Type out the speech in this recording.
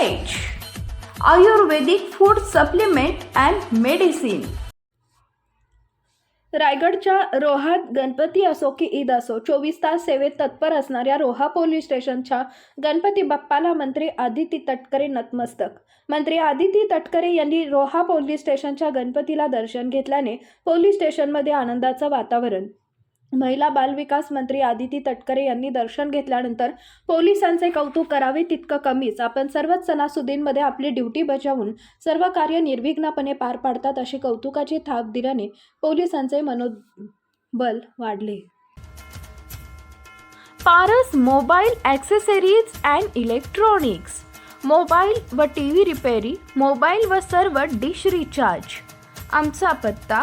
Ayurvedic food supplement and medicine रायगडच्या रोहात गणपती असो की ईद असो चोवीस तास सेवेत तत्पर असणाऱ्या रोहा पोलीस स्टेशनच्या गणपती बाप्पाला मंत्री आदिती तटकरे नतमस्तक. मंत्री आदिती तटकरे यांनी रोहा पोलीस स्टेशनच्या गणपतीला दर्शन घेतल्याने पोलीस स्टेशनमध्ये आनंदाचं वातावरण. महिला बालविकास मंत्री आदिती तटकरे यांनी दर्शन घेतल्यानंतर पोलिसांचे कौतुक करावे तितकं कमीच. आपण सर्वच सणासुदींमध्ये आपली ड्युटी बजावून सर्व कार्य निर्विघ्नपणे पार पाडतात अशी कौतुकाची थाप दिल्याने पोलिसांचे मनोबल वाढले. Paras mobile accessories and electronics. Mobile व टी व्ही रिपेरी मोबाईल व सर्व डिश रिचार्ज. आमचा पत्ता